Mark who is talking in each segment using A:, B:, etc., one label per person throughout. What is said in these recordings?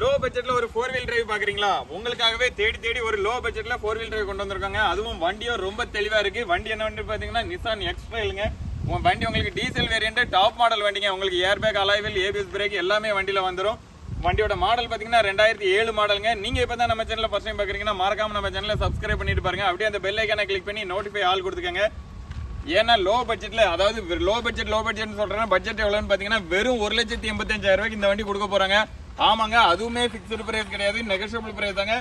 A: Low பட்ஜெட்ல ஒரு four wheel drive பாக்குறீங்களா? உங்களுக்காகவே தேடி தேடி ஒரு லோ பட்ஜெட்ல ஃபோர் வீல் டிரைவ் கொண்டு வந்திருக்காங்க. அதுவும் வண்டியும் ரொம்ப தெளிவா இருக்கு. வண்டி என்ன வண்டி பாத்தீங்கன்னா நிசான் எக்ஸ்ட்ரைலுங்க உங்க வண்டி உங்களுக்கு டீசல் வேரியன்ட் டாப் மாடல் வண்டிங்க. உங்களுக்கு ஏர் பேக் அலாய்வில் ஏபிஎஸ் பிரேக் எல்லாமே வண்டியில வந்துடும் வண்டியோட மாடல் பாத்தீங்கன்னா ரெண்டாயிரத்தி ஏழு மாடலுங்க நீங்க இப்போ தான் நம்ம சேனல்ல ஃபர்ஸ்ட் டைம் பாக்குறீங்கன்னா மறக்காம நம்ம சேனலை சப்ஸ்கிரைப் பண்ணிட்டு பாருங்க. அப்படியே அந்த பெல் ஐக்கானை கிளிக் பண்ணி நோட்டிஃபை ஆல் கொடுத்துக்கங்க. ஏன்னா லோ பட்ஜெட்ல அதாவது லோ பட்ஜெட் லோ பட்ஜெட்னு சொல்றேன் பட்ஜெட் எவ்வளவுன்னு பாத்தீங்கன்னா வெறும் ஒரு லட்சத்தி எண்பத்தஞ்சாயிரம் ரூபாய்க்கு இந்த வண்டி கொடுக்க போறாங்க. ஆமாங்க அதுவுமே ஃபிக்ஸ்டு ப்ரைஸ் கிடையாது நெகஷியபிள் ப்ரைஸ் தாங்க.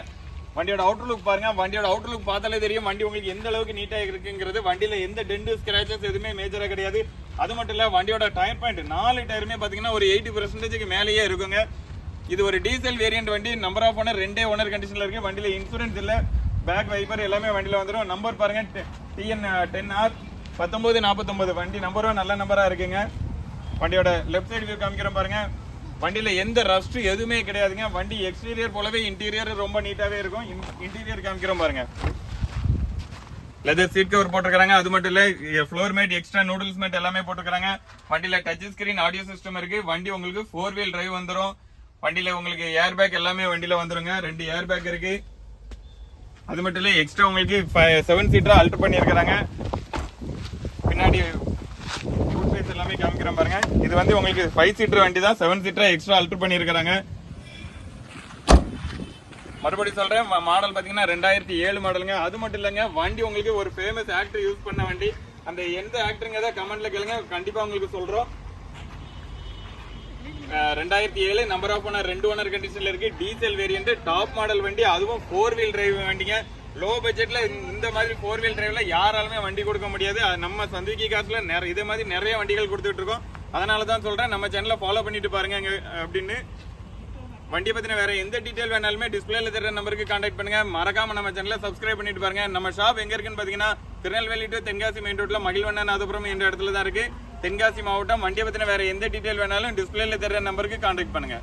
A: வண்டியோட அவுட்டர் லுக் பாருங்க வண்டியோட அவுட்டர் லுக் பார்த்தாலே தெரியும். வண்டி உங்களுக்கு எந்த அளவுக்கு நீட்டாக இருக்குங்கிறது வண்டியில எந்த டென்ட் ஸ்கிராச்சஸ் எதுவுமே மேஜராக கிடையாது. அது மட்டும் இல்லை வண்டியோட டயர் பாயிண்ட் நாலு டயருமே பார்த்தீங்கன்னா ஒரு எயிட்டி பர்சன்டேஜ்க்கு மேலேயே இருக்குங்க. இது ஒரு டீசல் வேரியன்ட் வண்டி நம்பர் ஆஃப் ஓனர் ரெண்டே ஓனர் கண்டிஷனில் இருக்குது வண்டியில் இன்சூரன்ஸ் இல்லை பேக் வைப்பர் எல்லாமே வண்டியில் வந்துடும் நம்பர் பாருங்க டிஎன் டென் ஆர் பத்தொம்போது நாற்பத்தொம்போது வண்டி நம்பரும் நல்ல நம்பராக இருக்குங்க. வண்டியோட லெஃப்ட் சைடு வியூ காமிக்கிறோம் பாருங்கள் வண்டியில் எந்த ரஸ்ட் எதுவுமே கிடையாதுங்க. வண்டி எக்ஸ்டீரியர் போலவே இன்டீரியர் ரொம்ப நீட்டாகவே இருக்கும். இன்டீரியர் காமிக்கிறோம் பாருங்க. லெதர் சீட் கவர் போட்டிருக்கிறாங்க. அது மட்டும் இல்ல floor mat extra noodles mat எல்லாமே போட்டிருக்காங்க வண்டியில டச் ஸ்கிரீன் ஆடியோ சிஸ்டம் இருக்கு. வண்டி உங்களுக்கு ஃபோர் வீல் டிரைவ் வந்துடும் வண்டியில உங்களுக்கு ஏர் பேக் எல்லாமே வண்டியில வந்துருங்க. ரெண்டு ஏர் பேக் இருக்கு. அது மட்டும் இல்ல எக்ஸ்ட்ரா உங்களுக்கு செவன் சீட்டரா அல்டர் பண்ணியிருக்கிறாங்க. பின்னாடி ஃபுட் ஸ்பேஸ் எல்லாமே காமிக்கிறேன் பாருங்க. இது வந்து உங்களுக்கு ஃபைவ் சீட்டர் வண்டி தான் செவன் சீட்டரை எக்ஸ்ட்ரா அல்டர் பண்ணியிருக்கிறாங்க. மறுபடியும் சொல்கிறேன் மாடல் பார்த்தீங்கன்னா ரெண்டாயிரத்தி ஏழு மாடலுங்க அது மட்டும் இல்லைங்க வண்டி உங்களுக்கு ஒரு ஃபேமஸ் ஆக்டர் யூஸ் பண்ண வண்டி. அந்த எந்த ஆக்டருங்க கமெண்ட்ல கேளுங்க கண்டிப்பாக உங்களுக்கு சொல்கிறோம் ரெண்டாயிரத்தி ஏழு நம்பர் ஆஃப் ஓனர் ரெண்டு ஓனர் கண்டிஷனில் இருக்குது டீசல் வேரியன்ட் டாப் மாடல் வண்டி அதுவும் ஃபோர் வீல் டிரைவ் வண்டிங்க. லோ பட்ஜெட்ல இந்த மாதிரி ஃபோர் வீல் டிரைவ்ல யாராலுமே வண்டி கொடுக்க முடியாது. அது நம்ம சந்திக்கி காசுல நிறைய இதே மாதிரி நிறைய வண்டிகள் கொடுத்துட்டு இருக்கோம். அதனால தான் சொல்கிறேன் நம்ம சேனலை ஃபாலோ பண்ணிட்டு பாருங்க அப்படின்னு. வண்டியை பற்றின வேற எந்த டீட்டெயில் வேணாலுமே டிஸ்பிளேல தெரிய நம்பருக்கு காண்டாக்ட் பண்ணுங்க. மறக்காம நம்ம சேனலை சப்ஸ்கிரைப் பண்ணிட்டு பாருங்க. நம்ம ஷாப் எங்க இருக்குன்னு பார்த்தீங்கன்னா திருநெல்வேலி டு தென்காசி மெயின் ரோட்டில் மகிழ்வண்ணன் அதுபுரம் என்ற இடத்துல தான் இருக்கு. தென்காசி மாவட்டம் வண்டியை பற்றின வேற எந்த டீட்டெயில் வேணாலும் டிஸ்பிளேல தெரிய நம்பருக்கு காண்டாக்ட் பண்ணுங்க.